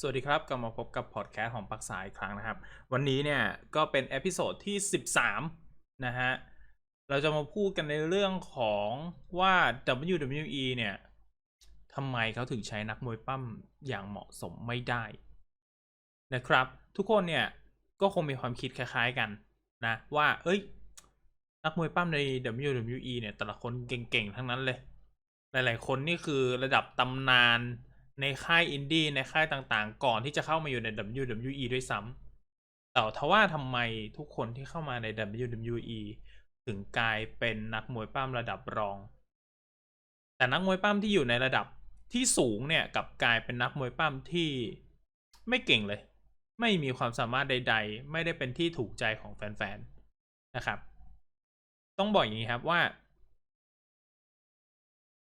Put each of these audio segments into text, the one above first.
สวัสดีครับกลับมาพบกับพอดแคสต์ของปักสายอีกครั้งนะครับ วันนี้เนี่ยก็เป็นเอพิโซดที่ 13 นะฮะ เราจะมาพูดกันในเรื่องของว่า WWE เนี่ยทำไมเขาถึงใช้นักมวยปั้มอย่างเหมาะสมไม่ได้ นะครับ ทุกคนเนี่ยก็คงมีความคิดคล้ายๆกันนะว่า เอ้ย นักมวยปั้มใน WWE เนี่ยแต่ละคนเก่งๆ ทั้งนั้นเลย หลายๆคนนี่คือระดับตำนาน ในค่ายอินดี้ในค่ายต่างๆ ก่อนที่จะเข้ามาอยู่ใน WWE ด้วยซ้ำแต่ทว่าทำไมทุกคนที่เข้ามาใน WWE ถึงกลายเป็นนักมวยปั้มระดับรอง แต่นักมวยปั้มที่อยู่ในระดับที่สูงเนี่ยกับกลายเป็นนักมวยปั้มที่ไม่เก่งเลย ไม่มีความสามารถใด ๆ ไม่ได้เป็นที่ถูกใจของแฟนๆนะครับ ต้องบอกอย่างนี้ครับว่า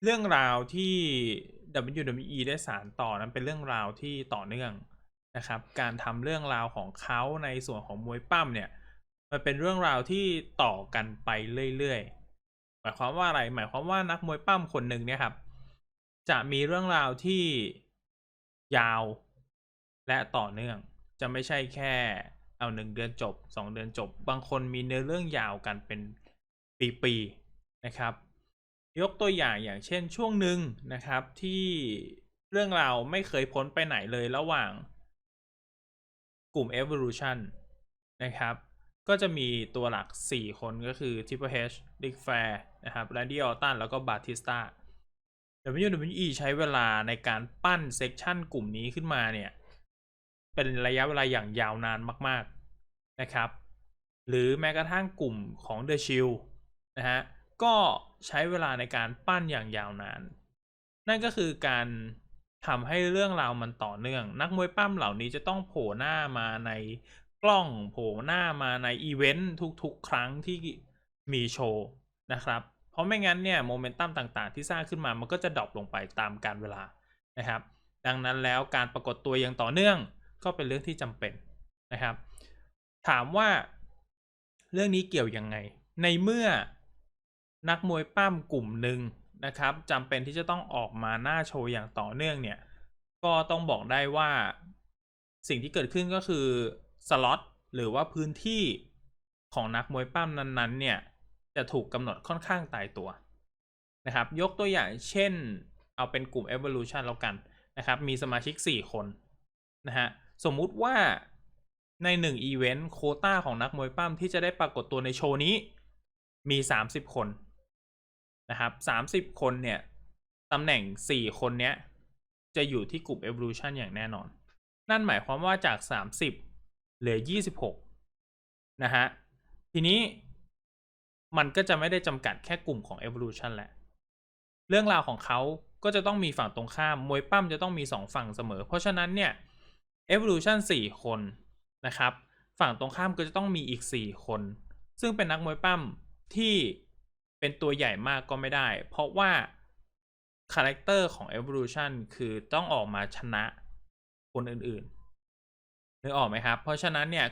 เรื่องราวที่ WWE ได้สารต่อนั้นเป็นเรื่องราวที่ต่อเนื่องนะครับ การทำเรื่องราวของเขาในส่วนของมวยปั้มเนี่ย มันเป็นเรื่องราวที่ต่อกันไปเรื่อยๆ หมายความว่าอะไร หมายความว่านักมวยปั้มคนหนึ่งเนี่ยครับ จะมีเรื่องราวที่ยาวและต่อเนื่อง จะไม่ใช่แค่เอาหนึ่งเดือนจบสองเดือนจบ บางคนมีเนื้อเรื่องยาวกันเป็นปีๆนะครับ ยกตัวอย่างอย่างเช่นช่วงหนึ่งนะครับที่เรื่องราวไม่เคยพ้นไปไหนเลยระหว่างกลุ่ม Evolution นะครับ ก็จะมีตัวหลัก 4 คนก็คือ Triple H, Ric Flair นะครับ Randy Orton แล้วก็ Batista WWE ใช้เวลาในการปั้นเซกชันกลุ่มนี้ขึ้นมาเนี่ย เป็นระยะเวลาอย่างยาวนานมาก ๆ นะครับ หรือแม้กระทั่งกลุ่มของ The Shield นะฮะ ก็ใช้เวลาในการปั้นอย่างยาวนาน นั่นก็คือการทำให้เรื่องราวมันต่อเนื่อง นักมวยปั้มเหล่านี้จะต้องโผล่หน้ามาในกล้องโผล่หน้ามาในอีเวนต์ทุกๆ ครั้งที่มีโชว์นะครับ เพราะไม่งั้นเนี่ยโมเมนตัมต่างๆ ที่สร้างขึ้นมามันก็จะดรอปลงไปตามการเวลานะครับ ดังนั้นแล้วการปรากฏตัวอย่างต่อเนื่องก็เป็นเรื่องที่จำเป็นนะครับ ถามว่าเรื่องนี้เกี่ยวยังไง ในเมื่อ นักมวยปั้มกลุ่มหนึ่งนะครับจำเป็นที่จะต้องออกมาหน้าโชว์อย่างต่อเนื่องเนี่ย ก็ต้องบอกได้ว่าสิ่งที่เกิดขึ้นก็คือสล็อตหรือว่าพื้นที่ของนักมวยปั้มนั้นๆ เนี่ย จะถูกกำหนดค่อนข้างตายตัวนะครับ ยกตัวอย่างเช่น เอาเป็นกลุ่ม Evolution แล้วกันนะครับ มีสมาชิก 4 คนนะฮะสมมุติว่าใน1อีเวนต์โคต้าของนักมวยปั้มที่จะได้ปรากฏตัวในโชว์นี้มี 30 คน นะครับ30คนเนี่ยตำแหน่ง4คนเนี้ย จะอยู่ที่กลุ่ม Evolution อย่างแน่นอน นั่นหมายความว่าจาก30เหลือ26นะฮะ ทีนี้มันก็จะไม่ได้จำกัดแค่กลุ่มของ Evolution แหละ เรื่องราวของเขาก็จะต้องมีฝั่งตรงข้าม มวยปั้มจะต้องมี 2 ฝั่งเสมอ เพราะฉะนั้นเนี่ย Evolution 4 คนนะครับ ฝั่งตรงข้ามก็จะต้องมีอีก 4 คน ซึ่งเป็นนักมวยปั้มที่ เป็นตัวใหญ่มากก็ไม่ได้ เพราะว่าคาแรคเตอร์ของ Evolution คือต้องออกมาชนะคนอื่นๆนึกออกไหมครับ เพราะฉะนั้นเนี่ย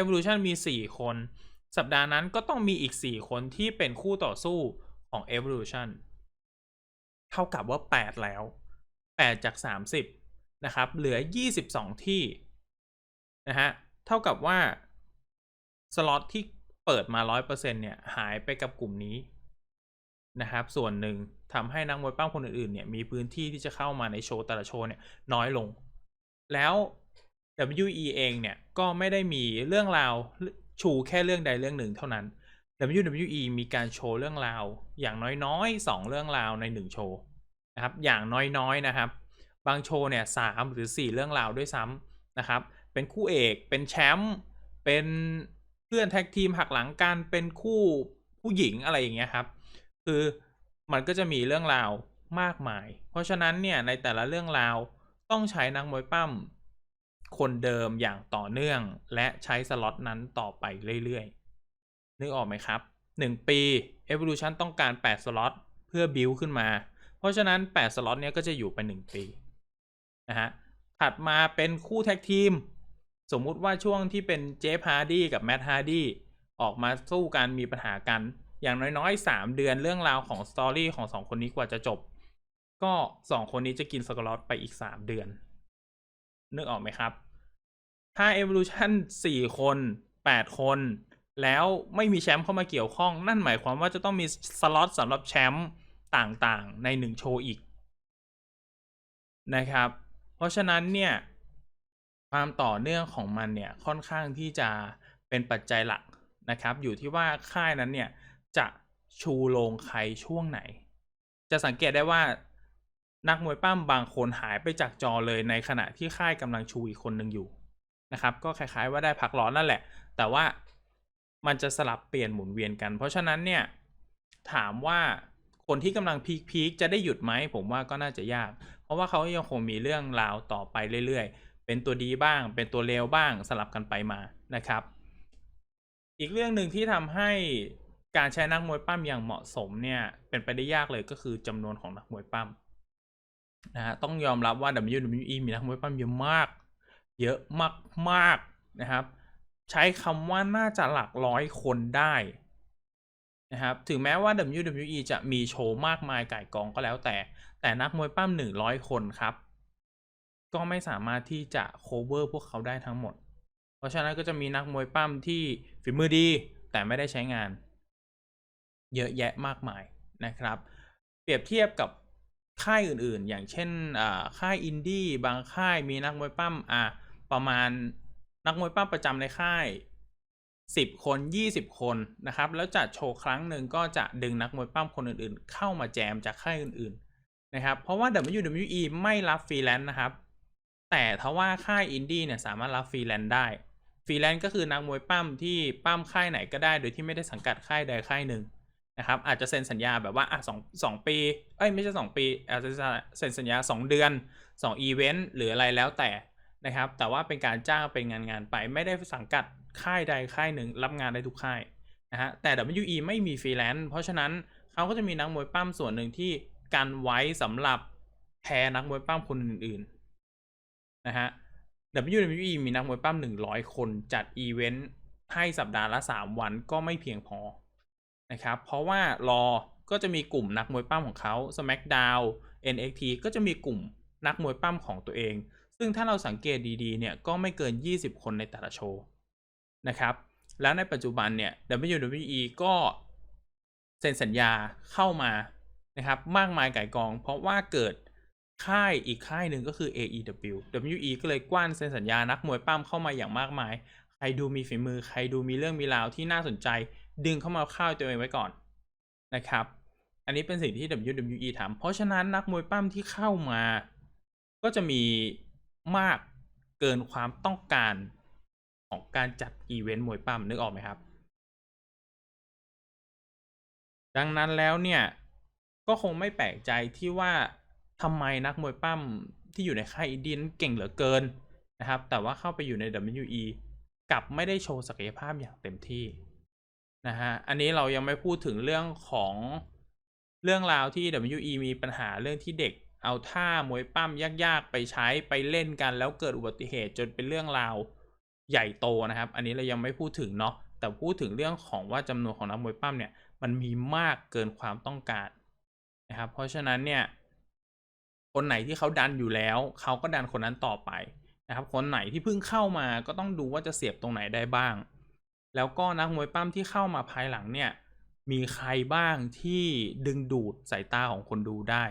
Evolution มี 4 คน สัปดาห์นั้นก็ต้องมีอีก 4 คนที่เป็นคู่ต่อสู้ของ Evolution เท่ากับว่า 8 แล้ว 8 จาก 30 นะครับ เหลือ 22 ที่นะฮะ เท่ากับว่า สล็อตที่เปิดมา 100%เนี่ย หายไปกับกลุ่มนี้ นะครับ ส่วนหนึ่งทำให้นักมวยปั้มคนอื่นๆเนี่ยมีพื้นที่ที่จะเข้ามาในโชว์แต่ละโชว์เนี่ยน้อยลง แล้ว WE เองเนี่ยก็ไม่ได้มีเรื่องราวชูแค่เรื่องใดเรื่องหนึ่งเท่านั้น WWE มีการโชว์เรื่องราวอย่างน้อยๆ 2 เรื่องราวใน 1 โชว์นะครับ อย่างน้อยๆนะครับ บางโชว์เนี่ยสหรือ 4 เรื่องราวด้วยซ้ำนะครับ เป็นคู่เอก เป็นแชมป์ เป็นเพื่อนแท็กทีมหักหลังกัน เป็นคู่ผู้หญิงอะไรอย่างเงี้ยครับ คือมันก็จะมีเรื่องราวมากมาย เพราะฉะนั้นเนี่ยในแต่ละเรื่องราวต้องใช้นักมวยปั้มคนเดิมอย่างต่อเนื่อง และใช้สล็อตนั้นต่อไปเรื่อยๆ นึกออกไหมครับ 1 ปี Evolution ต้องการ 8 สล็อตเพื่อบิวขึ้นมา เพราะฉะนั้น 8 สล็อตเนี้ยก็จะอยู่ไป 1 ปีนะฮะถัดมาเป็นคู่แท็กทีม สมมุติว่าช่วงที่เป็นเจฟฮาร์ดี้กับแมตต์ฮาร์ดี้ออกมาสู้กันมีปัญหากัน อย่างน้อยๆ 3 เดือนเรื่องราวของสตอรี่ของ2คนนี้กว่าจะจบ ก็2คนนี้จะกินสกอตไปอีก 3 เดือน นึกออกไหมครับ ถ้า Evolution 4 คน 8 คน แล้วไม่มีแชมป์เข้ามาเกี่ยวข้อง นั่นหมายความว่าจะต้องมีสล็อตสำหรับแชมป์ต่างๆ ใน 1 โชว์อีกนะครับ เพราะฉะนั้นเนี่ยความต่อเนื่องของมันเนี่ยค่อนข้างที่จะเป็นปัจจัยหลักนะครับ อยู่ที่ว่าค่ายนั้นเนี่ย จะชูโรงใครช่วงไหน จะสังเกตได้ว่านักมวยปั้มบางคนหายไปจากจอเลยในขณะที่ค่ายกำลังชูอีกคนหนึ่งอยู่นะครับ ก็คล้ายๆว่าได้พักร้อนนั่นแหละ แต่ว่ามันจะสลับเปลี่ยนหมุนเวียนกัน เพราะฉะนั้นเนี่ยถามว่าคนที่กำลังพีคๆจะได้หยุดไหมผมว่าก็น่าจะยาก เพราะว่าเขายังคงมีเรื่องราวต่อไปเรื่อยๆ เป็นตัวดีบ้าง เป็นตัวเลวบ้างสลับกันไปมานะครับ อีกเรื่องหนึ่งที่ทำให้ การใช้นักมวยปั้มอย่างเหมาะสมเนี่ยเป็นไปได้ยากเลยก็คือจำนวนของนักมวยปั้มนะฮะต้องยอมรับว่า WWE มีนักมวยปั้มเยอะมาก เยอะมากๆนะครับ ใช้คำว่าน่าจะหลักร้อยคนได้นะครับถึงแม้ว่า WWE จะมีโชว์มากมายก่กองก็แล้วแต่ แต่นักมวยปั้ม 100 คนครับ ก็ไม่สามารถที่จะ cover พวกเขาได้ทั้งหมด เพราะฉะนั้นก็จะมีนักมวยปั้มที่ฝีมือดีแต่ไม่ได้ใช้งาน เยอะแยะมากมายนะครับ เปรียบเทียบกับค่ายอื่นๆ อย่างเช่นค่ายอินดี้บางค่ายมีนักมวยปั้มอะประมาณนักมวยปั้มประจำในค่าย 10 คน 20 คนนะครับ แล้วจัดโชว์ครั้งหนึ่งก็จะดึงนักมวยปั้มคนอื่นๆ เข้ามาแจมจากค่ายอื่นๆนะครับเพราะว่า WWE ไม่รับฟรีแลนซ์นะครับ แต่ถ้าว่าค่ายอินดี้เนี่ยสามารถรับฟรีแลนซ์ได้ฟรีแลนซ์ก็คือนักมวยปั้มที่ปั้มค่ายไหนก็ได้ โดยที่ไม่ได้สังกัดค่ายใดค่ายหนึ่ง นะครับอาจจะเซ็นสัญญาแบบว่าอะสองสองปีเอ้ยไม่ใช่สองปีอาจจะเซ็นสัญญา 2 เดือน2อีเวนต์หรืออะไรแล้วแต่นะครับแต่ว่าเป็นการจ้างเป็นงานงานไปไม่ได้สังกัดค่ายใดค่ายหนึ่ง รับงานได้ทุกค่ายนะฮะแต่ WE ไม่มีฟรีแลนซ์เพราะฉะนั้นเขาก็จะมีนักมวยปั้มส่วนหนึ่งที่กันไว้สำหรับแทนนักมวยปั้มคนอื่นๆนะฮะ WWE มีนักมวยปั้ม100 คนจัดอีเวนต์ให้สัปดาห์ละ 3 วันก็ไม่เพียงพอ นะครับ เพราะว่ารอก็จะมีกลุ่มนักมวยปั้มของเขา SmackDown NXT ก็จะมีกลุ่มนักมวยปั้มของตัวเอง ซึ่งถ้าเราสังเกตดีๆเนี่ยก็ไม่เกิน 20 คนในแต่ละโชว์นะครับ แล้วในปัจจุบันเนี่ย WWE ก็เซ็นสัญญาเข้ามานะครับมากมายไก่กอง เพราะว่าเกิดค่ายอีกค่ายหนึ่งก็คือ AEW WE ก็เลยกว้านเซ็นสัญญานักมวยปั้มเข้ามาอย่างมากมาย ใครดูมีฝีมือ ใครดูมีเรื่องมีราวที่น่าสนใจ ดึงเข้ามาข้าตัวเองไว้ก่อนนะครับ อันนี้เป็นสิ่งที่ WWE ทำเพราะฉะนั้นนักมวยปั้มที่เข้ามา ก็จะมีมากเกินความต้องการของการจัดอีเวนต์มวยปั้มนึกออกไหมครับ ดังนั้นแล้วเนี่ย ก็คงไม่แปลกใจที่ว่าทำไมนักมวยปั้มที่อยู่ในค่ายอินดี้นั้นเก่งเหลือเกินนะครับ แต่ว่าเข้าไปอยู่ใน W W E กลับไม่ได้โชว์ศักยภาพอย่างเต็มที่ นะฮะ อันนี้เรายังไม่พูดถึงเรื่องของเรื่องราวที่ WE มีปัญหาเรื่องที่เด็กเอาท่ามวยปั้มยากๆ ไปใช้ไปเล่นกันแล้วเกิดอุบัติเหตุจนเป็นเรื่องราวใหญ่โตนะครับ อันนี้เรายังไม่พูดถึงเนาะ แต่พูดถึงเรื่องของว่าจำนวนของนักมวยปั้มเนี่ยมันมีมากเกินความต้องการนะครับ เพราะฉะนั้นเนี่ยคนไหนที่เขาดันอยู่แล้ว เขาก็ดันคนนั้นต่อไปนะครับ คนไหนที่เพิ่งเข้ามาก็ต้องดูว่าจะเสียบตรงไหนได้บ้าง แล้วก็นักมวยปั้มที่เข้ามาภายหลังเนี่ย มีใครบ้างที่ดึงดูดสายตาของคนดูได้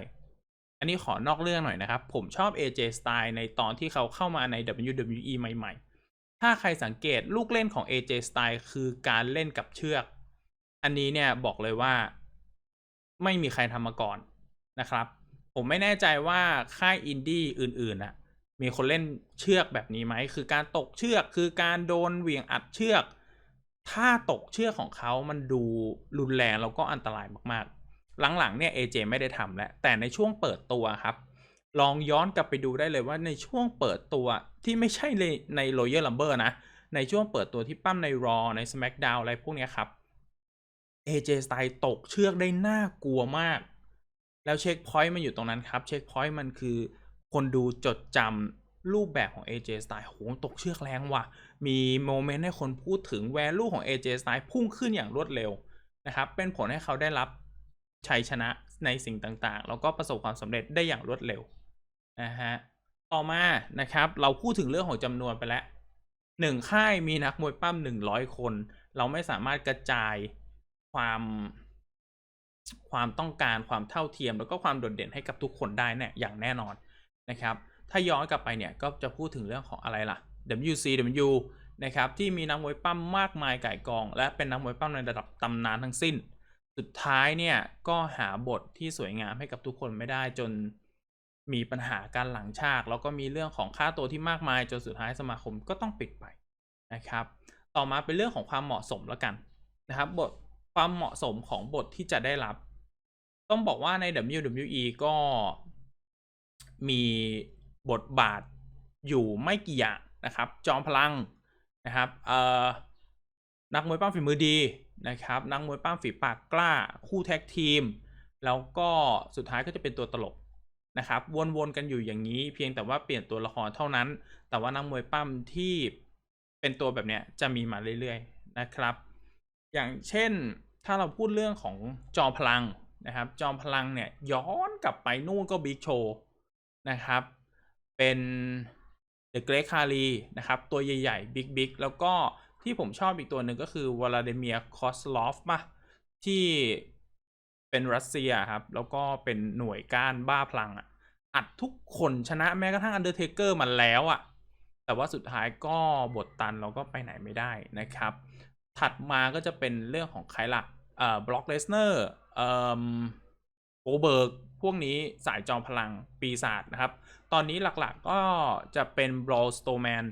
อันนี้ขอนอกเรื่องหน่อยนะครับ ผมชอบ AJ Style ในตอนที่เขาเข้ามาใน WWE ใหม่ ๆ ถ้าใครสังเกตลูกเล่นของ AJ Style คือการเล่นกับเชือก อันนี้เนี่ยบอกเลยว่า ไม่มีใครทำมาก่อนนะครับ ผมไม่แน่ใจว่าค่ายอินดี้อื่นๆน่ะมีคนเล่นเชือกแบบนี้ไหม คือการตกเชือก คือการโดนเหวี่ยงอัดเชือก ถ้าตกเชือกของเขามันดูรุนแรงแล้วก็อันตรายมากๆ หลังๆเนี่ย AJ ไม่ได้ทำแล้ว แต่ในช่วงเปิดตัวครับ ลองย้อนกลับไปดูได้เลยว่าในช่วงเปิดตัวที่ไม่ใช่ในใน Royal Rumble นะ ในช่วงเปิดตัวที่ปั้มใน Raw ใน SmackDown อะไรพวกนี้ครับ AJ Styles ตกเชือกได้น่ากลัวมาก แล้วเช็คพอยต์มันอยู่ตรงนั้นครับ เช็คพอยต์มันคือคนดูจดจำรูปแบบของ AJ Styles โหตกเชือกแรงว่ะ มีโมเมนต์ให้คนพูดถึงแวลูของ AJ Styles พุ่งขึ้นอย่างรวดเร็วนะครับเป็นผลให้เขาได้รับชัยชนะในสิ่งต่างๆ แล้วก็ประสบความสำเร็จได้อย่างรวดเร็วนะฮะต่อมานะครับเราพูดถึงเรื่องของจำนวนไปแล้วหนึ่งค่ายมีนักมวยปั้มหนึ่งร้อยคน เราไม่สามารถกระจายความความต้องการความเท่าเทียม แล้วก็ความโดดเด่นให้กับทุกคนได้เนี่ยอย่างแน่นอนนะครับ ถ้าย้อนกลับไปเนี่ยก็จะพูดถึงเรื่องของอะไรล่ะ WCW นะครับที่มีนักมวยปั้มมากมายก่ายกอง และเป็นนักมวยปั้มในระดับตำนานทั้งสิ้น สุดท้ายเนี่ยก็หาบทที่สวยงามให้กับทุกคนไม่ได้จนมีปัญหาการหลังฉาก แล้วก็มีเรื่องของค่าตัวที่มากมายจนสุดท้ายสมาคมก็ต้องปิดไปนะครับ ต่อมาเป็นเรื่องของความเหมาะสมแล้วกันนะครับบทความเหมาะสมของบทที่จะได้รับ ต้องบอกว่าใน WWE ก็มีบทบาทอยู่ไม่กี่อย่าง นะครับ จอมพลังนะครับเอ่อนักมวยปั้มฝีมือดีนะครับ นักมวยปั้มฝีปากกล้า คู่แท็กทีม แล้วก็สุดท้ายก็จะเป็นตัวตลกนะครับ วนๆกันอยู่อย่างนี้ เพียงแต่ว่าเปลี่ยนตัวละครเท่านั้น แต่ว่านักมวยปั้มที่เป็นตัวแบบเนี้ยจะมีมาเรื่อยๆนะครับ อย่างเช่นถ้าเราพูดเรื่องของจอมพลังนะครับ จอมพลังเนี่ยย้อนกลับไปนู่นก็บิ๊กโชว์นะครับ เป็น เดอะเกรคารีนะครับ ตัวใหญ่ๆ บิ๊กบิ๊กแล้วก็ที่ผมชอบอีกตัวหนึ่งก็คือวลาดิเมียคอสลอฟป่ะที่เป็นรัสเซียครับ แล้วก็เป็นหน่วยก้านบ้าพลังอะอัดทุกคนชนะแม้กระทั่งอันเดอร์เทเกอร์มาแล้วอะ แต่ว่าสุดท้ายก็บทตันเราก็ไปไหนไม่ได้นะครับ ถัดมาก็จะเป็นเรื่องของใครล่ะเอ่อบล็อกเลสเนอร์เอ่อโอเบิร์กพวกนี้สายจอมพลังปีศาจนะครับ ตอนนี้หลักๆก็จะเป็นบรอสโตแมน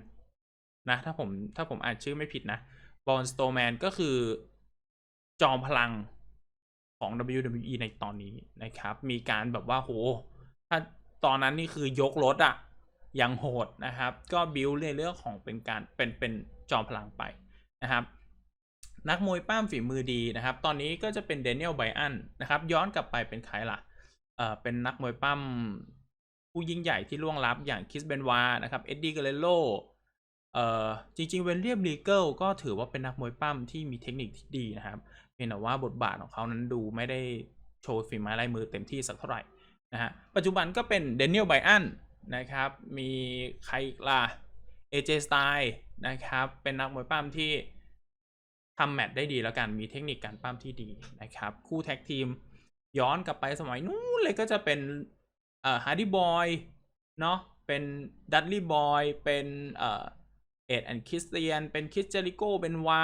นะถ้าผมถ้าผมอ่านชื่อไม่ผิดนะบรอสโตแมนก็คือจอมพลังของ WWE ในตอนนี้นะครับ มีการแบบว่าโห ถ้าตอนนั้นนี่คือยกรถอะยังโหดนะครับ ก็บิวในเรื่องของเป็นการเป็นเป็นจอมพลังไปนะครับ นักมวยป้ามฝีมือดีนะครับ ตอนนี้ก็จะเป็นเดนิเอลไบอันนะครับ ย้อนกลับไปเป็นใครล่ะเอ่อเป็นนักมวยปั้ม ผู้ยิ่งใหญ่ที่ล่วงลับอย่างคิสเบนวานะครับเอ็ดดี้เกเรโลเอ่อจริงๆเวนเลียมลีเกิลก็ถือว่าเป็นนักมวยปั้มที่มีเทคนิคที่ดีนะครับเพียงแต่ว่าบทบาทของเขานั้นดูไม่ได้โชว์ฝีไม้ลายมือเต็มที่สักเท่าไหร่นะฮะปัจจุบันก็เป็นเดนิเอลไบอันนะครับมีใครล่ะ AJ Styles นะครับเป็นนักมวยปั้มที่ทำแมตช์ได้ดีแล้วกันมีเทคนิคการปั้มที่ดีนะครับคู่แท็กทีมย้อนกลับไปสมัยนู้นเลยก็จะเป็น เอ่อฮาร์ดี้บอยเนาะเป็นดัตลี่บอยเป็นเอ่อเอ็ดแอนด์คริสเตียนเป็นคิสเจริโกเป็นวา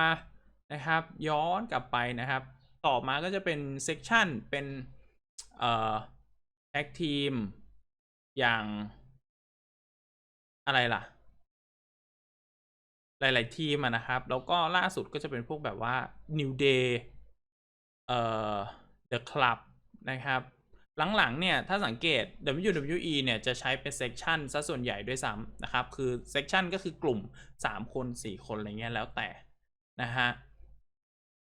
นะครับย้อนกลับไปนะครับ ต่อมาก็จะเป็นเซกชันเป็นเอ่อแท็กทีมอย่างอะไรล่ะ หลาย ๆ ทีมนะครับ แล้วก็ล่าสุดก็จะเป็นพวกแบบว่า New Day เอ่อ The Club นะครับ หลังๆเนี่ยถ้าสังเกต WWE เนี่ยจะใช้เป็นเซกชันซะส่วนใหญ่ด้วยซ้ำนะครับ คือเซกชันก็คือกลุ่ม 3 คน 4 คนอะไรเงี้ยแล้วแต่นะฮะ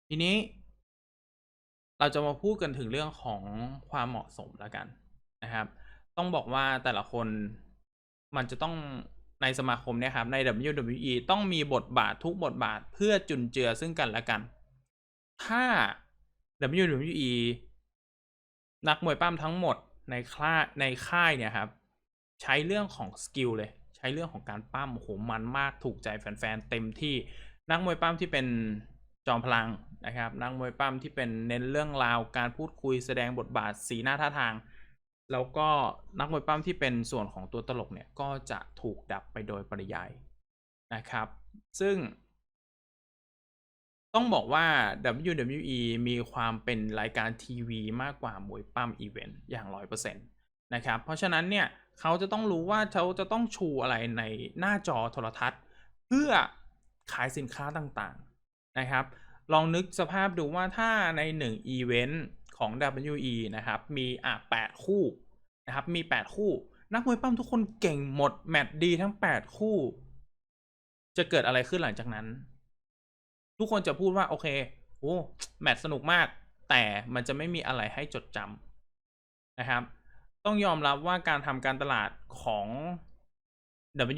ทีนี้ เราจะมาพูดกันถึงเรื่องของความเหมาะสมแล้วกันนะครับ ต้องบอกว่าแต่ละคนมันจะต้องในสมาคมเนี่ยครับใน WWE ต้องมีบทบาททุกบทบาทเพื่อจุนเจือซึ่งกันและกัน ถ้า WWE นักมวยปั้มทั้งหมดในค่ายในค่ายเนี่ยครับ ใช้เรื่องของสกิลเลย ใช้เรื่องของการปั้มโอ้โหมันมากถูกใจแฟนๆเต็มที่นักมวยปั้มที่เป็นจอมพลังนะครับนักมวยปั้มที่เป็นเน้นเรื่องราวการพูดคุยแสดงบทบาทสีหน้าท่าทาง แล้วก็นักมวยปั้มที่เป็นส่วนของตัวตลกเนี่ยก็จะถูกดับไปโดยปริยายนะครับ ซึ่ง ต้องบอกว่า WWE มีความเป็นรายการทีวีมากกว่ามวยปั้มอีเวนต์อย่าง 100%นะครับ เพราะฉะนั้นเนี่ยเขาจะต้องรู้ว่าเขาจะต้องชูอะไรในหน้าจอโทรทัศน์ เพื่อขายสินค้าต่างๆนะครับ ลองนึกสภาพดูว่าถ้าใน1อีเวนต์ของ WWE นะครับ มีอะ8คู่นะครับ มี 8 คู่ นักมวยปั้มทุกคนเก่งหมด แมตช์ดีทั้ง 8 คู่ จะเกิดอะไรขึ้นหลังจากนั้น ทุกคนจะพูดว่าโอเคโอ้แมตช์สนุกมาก แต่มันจะไม่มีอะไรให้จดจำนะครับ ต้องยอมรับว่าการทำการตลาดของ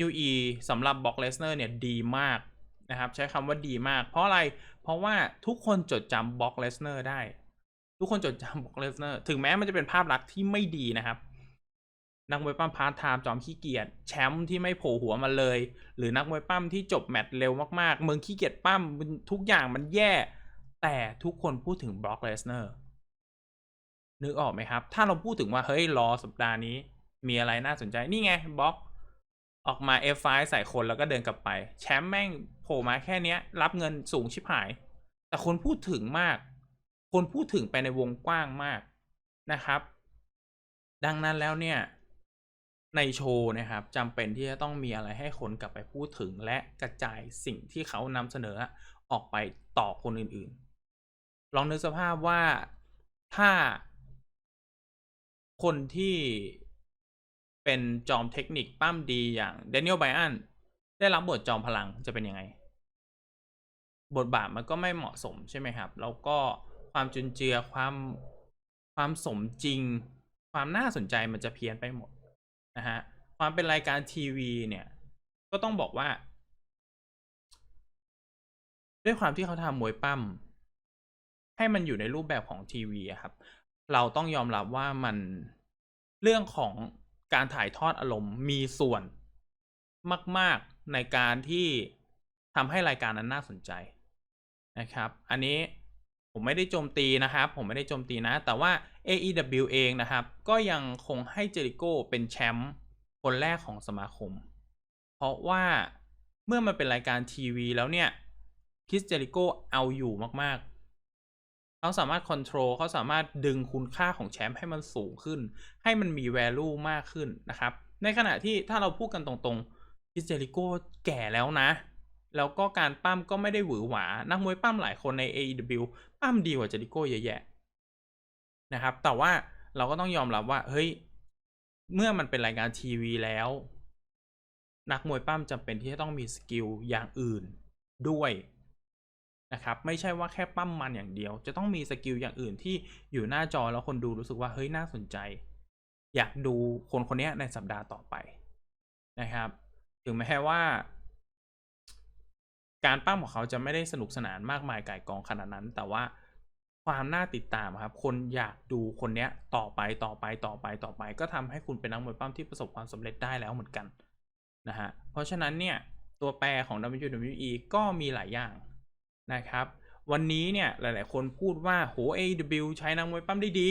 WE สำหรับบ็อกเลสเนอร์เนี่ยดีมากนะครับ ใช้คำว่าดีมาก เพราะอะไรเพราะว่าทุกคนจดจำบ็อกเลสเนอร์ได้ ทุกคนจดจำบ็อกเลสเนอร์ถึงแม้มันจะเป็นภาพลักษณ์ที่ไม่ดีนะครับ นักมวยปั้มพาร์ทไทม์จอมขี้เกียจแชมป์ที่ไม่โผล่หัวมาเลย หรือนักมวยปั้มที่จบแมตช์เร็วมากๆ เมึงขี้เกียจปั้มมันทุกอย่างมันแย่ แต่ทุกคนพูดถึงบล็อกเลสเนอร์นึกออกไหมครับ ถ้าเราพูดถึงว่า เฮ้ย รอสัปดาห์นี้ มีอะไรน่าสนใจ นี่ไงบล็อก ออกมา F5 ใส่คนแล้วก็เดินกลับไป แชมป์แม่งโผล่มาแค่เนี้ยรับเงินสูงชิบหาย แต่คนพูดถึงมาก คนพูดถึงไปในวงกว้างมากนะครับ ดังนั้นแล้วเนี่ย ในโชว์นะครับจำเป็นที่จะต้องมีอะไรให้คนกลับไปพูดถึง และกระจายสิ่งที่เขานำเสนอออกไปต่อคนอื่นๆ ลองนึกสภาพว่าถ้าคนที่เป็นจอมเทคนิคปั้มดีอย่างเดนิเอลไบอันได้รับบทจอมพลังจะเป็นยังไง บทบาทมันก็ไม่เหมาะสมใช่ไหมครับ แล้วก็ความจุนเจือความความสมจริง ความน่าสนใจมันจะเพี้ยนไปหมด นะฮะความเป็นรายการทีวีเนี่ยก็ต้องบอกว่า ด้วยความที่เขาทำมวยปั้มให้มันอยู่ในรูปแบบของทีวีครับ เราต้องยอมรับว่ามันเรื่องของการถ่ายทอดอารมณ์มีส่วนมาก ๆในการที่ทำให้รายการนั้นน่าสนใจนะครับ อันนี้ ผมไม่ได้โจมตีนะครับ ผมไม่ได้โจมตีนะ แต่ว่า AEW เองนะครับ ก็ยังคงให้เจริโก้เป็นแชมป์คนแรกของสมาคม เพราะว่าเมื่อมันเป็นรายการทีวีแล้วเนี่ยคิสเจริโก้เอาอยู่มากๆ เขาสามารถค o n t r o l เขาสามารถดึงคุณค่าของแชมป์ให้มันสูงขึ้น ให้มันมี value มากขึ้นนะครับ ในขณะที่ถ้าเราพูดกันตรงๆคิสเจริโก้แก่แล้วนะ แล้วก็การปั้มก็ไม่ได้หวือหวา นักมวยปั้มหลายคนใน AEW ปั้มดีกว่าเจริโก้เยอะแยะนะครับ แต่ว่าเราก็ต้องยอมรับว่า เฮ้ย เมื่อมันเป็นรายการทีวีแล้ว นักมวยปั้มจำเป็นที่จะต้องมีสกิลอย่างอื่นด้วยนะครับ ไม่ใช่ว่าแค่ปั้มมันอย่างเดียว จะต้องมีสกิลอย่างอื่นที่อยู่หน้าจอแล้วคนดูรู้สึกว่า เฮ้ย น่าสนใจ อยากดูคนคนนี้ในสัปดาห์ต่อไปนะครับ ถึงแม้ว่า การปั้มของเขาจะไม่ได้สนุกสนานมากมายไก่กองขนาดนั้น แต่ว่าความน่าติดตามครับ คนอยากดูคนเนี้ยต่อไปต่อไปต่อไปต่อไป ก็ทำให้คุณเป็นนักมวยปั้มที่ประสบความสำเร็จได้แล้วเหมือนกันนะฮะเพราะฉะนั้นเนี่ยตัวแปรของ WWE ก็มีหลายอย่างนะครับวันนี้เนี่ยหลาย ๆ คนพูดว่าโห AEW ใช้นักมวยปั้มได้ดี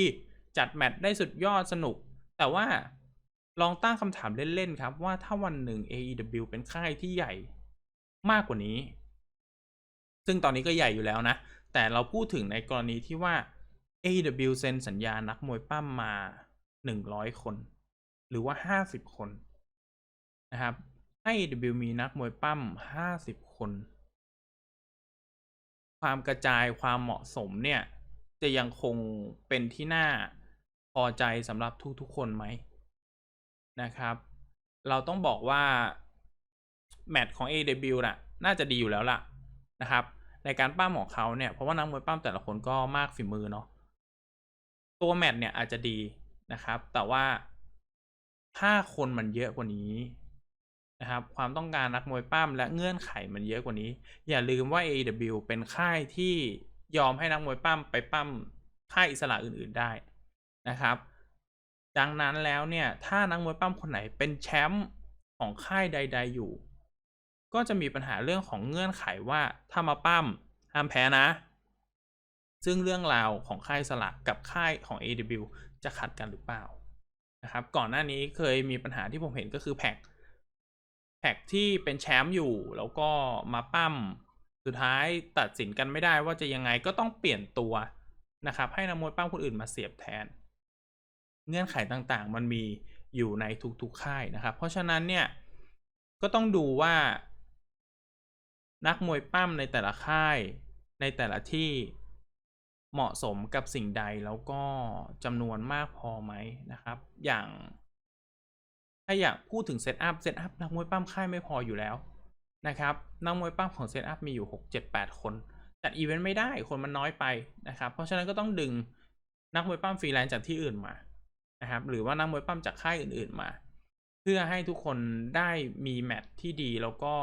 จัดแมตช์ได้สุดยอดสนุก แต่ว่าลองตั้งคำถามเล่น ๆ ครับว่าถ้าวันหนึ่ง AEW เป็นค่ายที่ใหญ่มากกว่านี้ ซึ่งตอนนี้ก็ใหญ่อยู่แล้วนะ แต่เราพูดถึงในกรณีที่ว่า AEW เซ็นสัญญานักมวยปั้มมา 100 คน หรือว่า 50 คน นะครับให้ AEW มีนักมวยปั้ม 50 คน ความกระจายความเหมาะสมเนี่ย จะยังคงเป็นที่น่าพอใจสำหรับทุกๆคนไหมนะครับ เราต้องบอกว่า แมตช์ของ AW น่ะ น่าจะดีอยู่แล้วล่ะ นะครับในการปั้มของเขาเนี่ยเพราะว่านักมวยปั้มแต่ละคนก็มากฝีมือเนาะตัวแมตช์เนี่ยอาจจะดีนะครับ แต่ว่าถ้าคนมันเยอะกว่านี้นะครับ ความต้องการนักมวยปั้มและเงื่อนไขมันเยอะกว่านี้ อย่าลืมว่า AW เป็นค่ายที่ยอมให้นักมวยปั้มไปปั้มค่ายอิสระอื่นๆได้นะครับ ดังนั้นแล้วเนี่ยถ้านักมวยปั้มคนไหนเป็นแชมป์ของค่ายใด ๆอยู่ ก็จะมีปัญหาเรื่องของเงื่อนไขว่าถ้ามาปั้มห้ามแพ้นะ ซึ่งเรื่องราวของค่ายอิสระกับค่ายของ AW จะขัดกันหรือเปล่านะครับก่อนหน้านี้เคยมีปัญหาที่ผมเห็นก็คือแพ็กแพ็กที่เป็นแชมป์อยู่แล้วก็มาปั้มสุดท้ายตัดสินกันไม่ได้ว่าจะยังไงก็ต้องเปลี่ยนตัวนะครับ ให้นักมวยปั้มคนอื่นมาเสียบแทน เงื่อนไขต่างๆ มันมีอยู่ในทุกๆค่ายนะครับ เพราะฉะนั้นเนี่ยก็ต้องดูว่า นักมวยปั้มในแต่ละค่ายในแต่ละที่เหมาะสมกับสิ่งใดแล้วก็จำนวนมากพอไหมนะครับ อย่าง ถ้าอยากพูดถึงเซตอัพเซตอัพนักมวยปั้มค่ายไม่พออยู่แล้วนะครับนักมวยปั้มของเซตอัพมีอยู่ 6 7 8 คนจัดอีเวนต์ไม่ได้คนมันน้อยไปนะครับ เพราะฉะนั้นก็ต้องดึงนักมวยปั้มฟรีแลนซ์จากที่อื่นมานะครับหรือว่านักมวยปั้มจากค่ายอื่นๆมา เพื่อให้ทุกคนได้มีแมตช์ที่ดีแล้วก็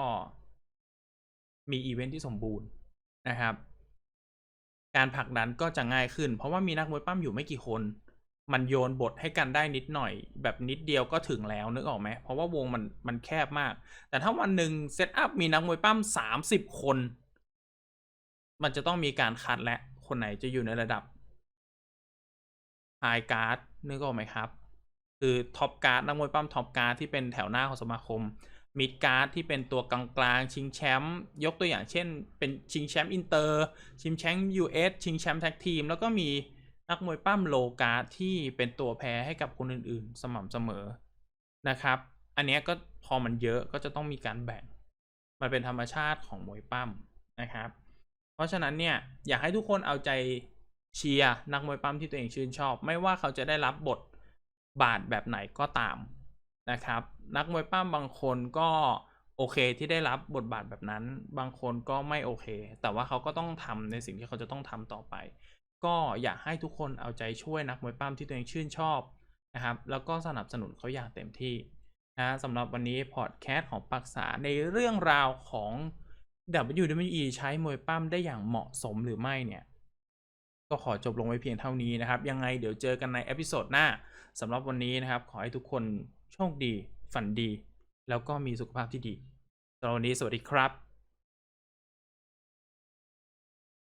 มีอีเวนต์ที่สมบูรณ์นะครับ การผลักดันก็จะง่ายขึ้น เพราะว่ามีนักมวยปั้มอยู่ไม่กี่คน มันโยนบทให้กันได้นิดหน่อย แบบนิดเดียวก็ถึงแล้วนึกออกไหมเพราะว่าวงมันมันแคบมาก แต่ถ้าวันหนึ่งเซตอัพมีนักมวยปั้มสามสิบคน มันจะต้องมีการคัดและคนไหนจะอยู่ในระดับไฮการ์ดนึกออกไหมครับ คือท็อปการ์ดนักมวยปั้มท็อปการ์ดที่เป็นแถวหน้าของสมาคม มิดการ์ดที่เป็นตัวกลางๆชิงแชมป์ยกตัวอย่างเช่น เป็นชิงแชมป์อินเตอร์ชิงแชมป์ US ชิงแชมป์แท็กทีม แล้วก็มีนักมวยปั้มโลการ์ดที่เป็นตัวแพ้ให้กับคนอื่นๆ สม่ำเสมอนะครับ อันนี้ก็พอมันเยอะก็จะต้องมีการแบ่ง มันเป็นธรรมชาติของมวยปั้มนะครับ เพราะฉะนั้นเนี่ยอยากให้ทุกคนเอาใจเชียร์นักมวยปั้มที่ตัวเองชื่นชอบ ไม่ว่าเขาจะได้รับบทบาทแบบไหนก็ตาม นะครับ นักมวยปั้มบางคนก็โอเคที่ได้รับบทบาทแบบนั้น บางคนก็ไม่โอเค แต่ว่าเขาก็ต้องทำในสิ่งที่เขาจะต้องทำต่อไป ก็อยากให้ทุกคนเอาใจช่วยนักมวยปั้มที่ตัวเองชื่นชอบนะครับ แล้วก็สนับสนุนเขาอย่างเต็มที่นะสำหรับวันนี้พอดแคสต์ของปักษาในเรื่องราวของ WWE ใช้มวยปั้มได้อย่างเหมาะสมหรือไม่เนี่ย ก็ขอจบลงไว้เพียงเท่านี้นะครับ ยังไงเดี๋ยวเจอกันในเอพิโซดหน้าสำหรับวันนี้นะครับ ขอให้ทุกคน โชคดี ฝันดี แล้วก็มีสุขภาพที่ดีสำหรับวันนี้สวัสดีครับ